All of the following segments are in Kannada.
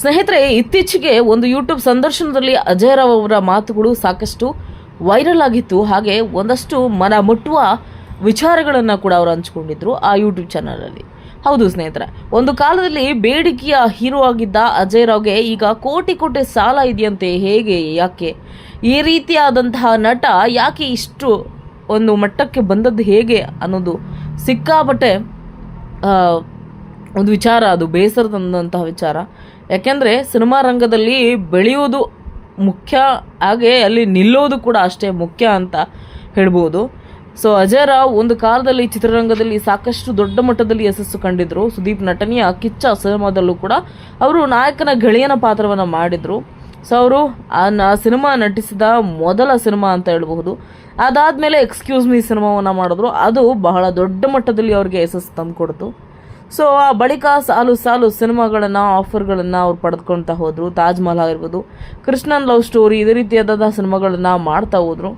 ಸ್ನೇಹಿತರೆ, ಇತ್ತೀಚೆಗೆ ಒಂದು ಯೂಟ್ಯೂಬ್ ಸಂದರ್ಶನದಲ್ಲಿ ಅಜಯ್ ರಾವ್ ಅವರ ಮಾತುಗಳು ಸಾಕಷ್ಟು ವೈರಲ್ ಆಗಿತ್ತು. ಹಾಗೆ ಒಂದಷ್ಟು ಮನ ಮುಟ್ಟುವ ವಿಚಾರಗಳನ್ನು ಕೂಡ ಅವರು ಹಂಚ್ಕೊಂಡಿದ್ರು ಆ ಯೂಟ್ಯೂಬ್ ಚಾನಲಲ್ಲಿ ಹೌದು ಸ್ನೇಹಿತರೆ, ಒಂದು ಕಾಲದಲ್ಲಿ ಬೇಡಿಕೆಯ ಹೀರೋ ಆಗಿದ್ದ ಅಜಯ್ ರಾವ್ಗೆ ಈಗ ಕೋಟಿ ಕೋಟಿ ಸಾಲ ಇದೆಯಂತೆ. ಹೇಗೆ, ಯಾಕೆ, ಈ ರೀತಿಯಾದಂತಹ ನಟ ಯಾಕೆ ಇಷ್ಟು ಒಂದು ಮಟ್ಟಕ್ಕೆ ಬಂದದ್ದು ಹೇಗೆ ಅನ್ನೋದು ಸಿಕ್ಕಾಪಟ್ಟೆ ಒಂದು ವಿಚಾರ, ಅದು ಬೇಸರ ತಂದಂತಹ ವಿಚಾರ. ಯಾಕೆಂದರೆ ಸಿನಿಮಾ ರಂಗದಲ್ಲಿ ಬೆಳೆಯೋದು ಮುಖ್ಯ, ಹಾಗೆ ಅಲ್ಲಿ ನಿಲ್ಲೋದು ಕೂಡ ಅಷ್ಟೇ ಮುಖ್ಯ ಅಂತ ಹೇಳ್ಬೋದು. ಸೊ ಅಜಯ್ ರಾವ್ ಒಂದು ಕಾಲದಲ್ಲಿ ಚಿತ್ರರಂಗದಲ್ಲಿ ಸಾಕಷ್ಟು ದೊಡ್ಡ ಮಟ್ಟದಲ್ಲಿ ಯಶಸ್ಸು ಕಂಡಿದ್ರು. ಸುದೀಪ್ ನಟನೆಯ ಕಿಚ್ಚ ಸಿನಿಮಾದಲ್ಲೂ ಕೂಡ ಅವರು ನಾಯಕನ ಗೆಳೆಯನ ಪಾತ್ರವನ್ನು ಮಾಡಿದರು. ಸೊ ಅವರು ಆ ಸಿನಿಮಾ ನಟಿಸಿದ ಮೊದಲ ಸಿನಿಮಾ ಅಂತ ಹೇಳ್ಬಹುದು. ಅದಾದಮೇಲೆ ಎಕ್ಸ್ಕ್ಯೂಸ್ ಮೀ ಸಿನಿಮಾವನ್ನು ಮಾಡಿದ್ರು. ಅದು ಬಹಳ ದೊಡ್ಡ ಮಟ್ಟದಲ್ಲಿ ಅವ್ರಿಗೆ ಯಶಸ್ಸು ತಂದುಕೊಡ್ತು. ಸೊ ಆ ಬಳಿಕ ಸಾಲು ಸಾಲು ಸಿನಿಮಾಗಳನ್ನು ಆಫರ್ಗಳನ್ನು ಅವ್ರು ಪಡೆದುಕೊಳ್ತಾ ಹೋದರು. ತಾಜ್ ಮಹಲ್ ಆಗಿರ್ಬೋದು, ಕೃಷ್ಣನ್ ಲವ್ ಸ್ಟೋರಿ ಇದೇ ರೀತಿಯಾದಂಥ ಸಿನಿಮಾಗಳನ್ನು ಮಾಡ್ತಾ ಹೋದರು.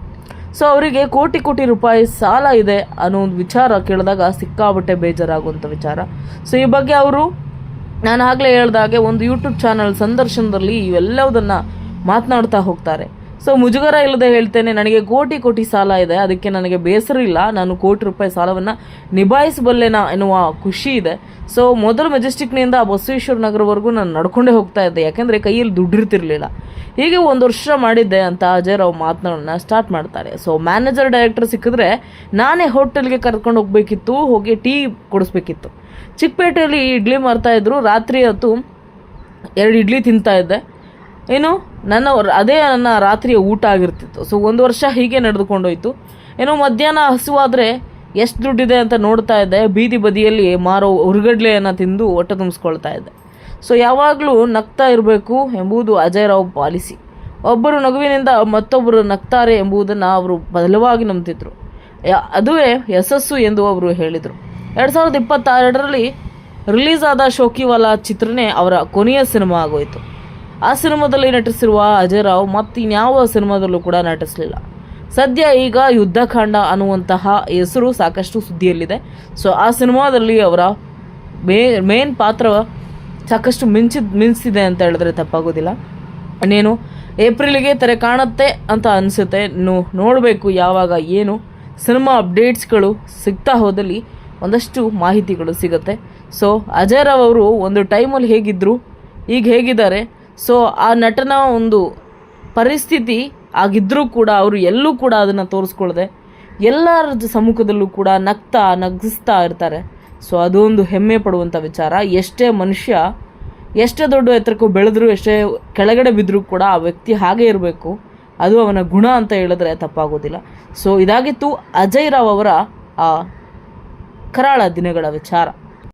ಸೊ ಅವರಿಗೆ ಕೋಟಿ ಕೋಟಿ ರೂಪಾಯಿ ಸಾಲ ಇದೆ ಅನ್ನೋ ಒಂದು ವಿಚಾರ ಕೇಳಿದಾಗ ಸಿಕ್ಕಾಬಟ್ಟೆ ಬೇಜಾರಾಗುವಂಥ ವಿಚಾರ. ಸೊ ಈ ಬಗ್ಗೆ ಅವರು, ನಾನು ಆಗಲೇ ಹೇಳ್ದಾಗೆ ಒಂದು ಯೂಟ್ಯೂಬ್ ಚಾನಲ್ ಸಂದರ್ಶನದಲ್ಲಿ ಇವೆಲ್ಲವುದನ್ನು ಮಾತನಾಡ್ತಾ ಹೋಗ್ತಾರೆ. ಸೊ ಮುಜುಗರ ಇಲ್ಲದೆ ಹೇಳ್ತೇನೆ, ನನಗೆ ಕೋಟಿ ಕೋಟಿ ಸಾಲ ಇದೆ, ಅದಕ್ಕೆ ನನಗೆ ಬೇಸರ ಇಲ್ಲ, ನಾನು ಕೋಟಿ ರೂಪಾಯಿ ಸಾಲವನ್ನು ನಿಭಾಯಿಸಬಲ್ಲೆನಾ ಎನ್ನುವ ಖುಷಿ ಇದೆ. ಸೊ ಮೊದಲು ಮೆಜೆಸ್ಟಿಕ್ನಿಂದ ಬಸವೇಶ್ವರ ನಗರವರೆಗೂ ನಾನು ನಡ್ಕೊಂಡೇ ಹೋಗ್ತಾ ಇದ್ದೆ, ಯಾಕೆಂದರೆ ಕೈಯಲ್ಲಿ ದುಡ್ಡಿರ್ತಿರ್ಲಿಲ್ಲ ಹೀಗೆ ಒಂದು ವರ್ಷ ಮಾಡಿದ್ದೆ ಅಂತ ಅಜಯ್ ರಾವ್ ಮಾತನಾಡೋಣ ಸ್ಟಾರ್ಟ್ ಮಾಡ್ತಾರೆ. ಸೊ ಮ್ಯಾನೇಜರ್ ಡೈರೆಕ್ಟರ್ ಸಿಕ್ಕಿದ್ರೆ ನಾನೇ ಹೋಟೆಲ್ಗೆ ಕರ್ಕೊಂಡು ಹೋಗಬೇಕಿತ್ತು, ಹೋಗಿ ಟೀ ಕೊಡಿಸ್ಬೇಕಿತ್ತು. ಚಿಕ್ಕಪೇಟೆಯಲ್ಲಿ ಇಡ್ಲಿ ಮಾರ್ತಾ ಇದ್ರು, ರಾತ್ರಿ ಹೊತ್ತು ಎರಡು ಇಡ್ಲಿ ತಿಂತಾ ಇದ್ದೆ. ಏನು ನನ್ನ ಅದೇ ನನ್ನ ರಾತ್ರಿಯ ಊಟ ಆಗಿರ್ತಿತ್ತು. ಸೊ ಒಂದು ವರ್ಷ ಹೀಗೆ ನಡೆದುಕೊಂಡೋಯ್ತು. ಏನೋ ಮಧ್ಯಾಹ್ನ ಹಸುವಾದರೆ ಎಷ್ಟು ದುಡ್ಡಿದೆ ಅಂತ ನೋಡ್ತಾ ಇದ್ದೆ. ಬೀದಿ ಬದಿಯಲ್ಲಿ ಮಾರೋ ಉರುಗಡ್ಲೆಯನ್ನು ತಿಂದು ಹೊಟ್ಟೆ ತುಂಬಿಸ್ಕೊಳ್ತಾ ಇದ್ದೆ. ಸೊ ಯಾವಾಗಲೂ ನಗ್ತಾ ಇರಬೇಕು ಎಂಬುದು ಅಜಯ್ ರಾವ್ ಪಾಲಿಸಿ. ಒಬ್ಬರು ನಗುವಿನಿಂದ ಮತ್ತೊಬ್ಬರು ನಗ್ತಾರೆ ಎಂಬುದನ್ನು ಅವರು ಬಲವಾಗಿ ನಂಬ್ತಿದ್ರು. ಅದುವೇ ಯಶಸ್ಸು ಎಂದು ಅವರು ಹೇಳಿದರು. ಎರಡು ಸಾವಿರದ ಇಪ್ಪತ್ತಾರರಲ್ಲಿ ರಿಲೀಸ್ ಆದ ಶೋಕಿವಾಲಾ ಚಿತ್ರನೇ ಅವರ ಕೊನೆಯ ಸಿನಿಮಾ ಆಗೋಯಿತು. ಆ ಸಿನಿಮಾದಲ್ಲಿ ನಟಿಸಿರುವ ಅಜಯ್ ರಾವ್ ಮತ್ತಿನ್ಯಾವ ಸಿನಿಮಾದಲ್ಲೂ ಕೂಡ ನಟಿಸಲಿಲ್ಲ. ಸದ್ಯ ಈಗ ಯುದ್ಧಕಾಂಡ ಅನ್ನುವಂತಹ ಹೆಸರು ಸಾಕಷ್ಟು ಸುದ್ದಿಯಲ್ಲಿದೆ. ಸೊ ಆ ಸಿನಿಮಾದಲ್ಲಿ ಅವರ ಮೇ, ಮೇನ್ ಪಾತ್ರ ಸಾಕಷ್ಟು ಮಿಂಚಿದ್ ಮಿಂಚಿದೆ ಅಂತ ಹೇಳಿದ್ರೆ ತಪ್ಪಾಗೋದಿಲ್ಲ. ಇನ್ನೇನು, ಏಪ್ರಿಲಿಗೆ ತೆರೆ ಕಾಣುತ್ತೆ ಅಂತ ಅನಿಸುತ್ತೆ. ನೋಡಬೇಕು ಯಾವಾಗ ಏನು ಸಿನಿಮಾ ಅಪ್ಡೇಟ್ಸ್ಗಳು ಸಿಗ್ತಾ ಹೋದಲ್ಲಿ ಒಂದಷ್ಟು ಮಾಹಿತಿಗಳು ಸಿಗುತ್ತೆ. ಸೊ ಅಜಯ್ ರಾವ್ ಅವರು ಒಂದು ಟೈಮಲ್ಲಿ ಹೇಗಿದ್ದರು ಈಗ ಹೇಗಿದ್ದಾರೆ ಸೊ ಆ ನಟನ ಒಂದು ಪರಿಸ್ಥಿತಿ ಆಗಿದ್ದರೂ ಕೂಡ ಅವರು ಎಲ್ಲೂ ಕೂಡ ಅದನ್ನು ತೋರಿಸ್ಕೊಳ್ಳದೆ ಎಲ್ಲರ ಸಮ್ಮುಖದಲ್ಲೂ ಕೂಡ ನಗ್ತಾ, ನಗಿಸ್ತಾ ಇರ್ತಾರೆ. ಸೊ ಅದೊಂದು ಹೆಮ್ಮೆ ಪಡುವಂಥ ವಿಚಾರ. ಎಷ್ಟೇ ಮನುಷ್ಯ, ಎಷ್ಟೇ ದೊಡ್ಡ ಎತ್ತರಕ್ಕೂ ಬೆಳೆದ್ರು, ಎಷ್ಟೇ ಕೆಳಗಡೆ ಬಿದ್ದರೂ ಕೂಡ ಆ ವ್ಯಕ್ತಿ ಹಾಗೆ ಇರಬೇಕು. ಅದು ಅವನ ಗುಣ ಅಂತ ಹೇಳಿದ್ರೆ ತಪ್ಪಾಗೋದಿಲ್ಲ. ಸೊ ಇದಾಗಿತ್ತು ಅಜಯ್ ರಾವ್ ಅವರ ಆ ಕರಾಳ ದಿನಗಳ ವಿಚಾರ.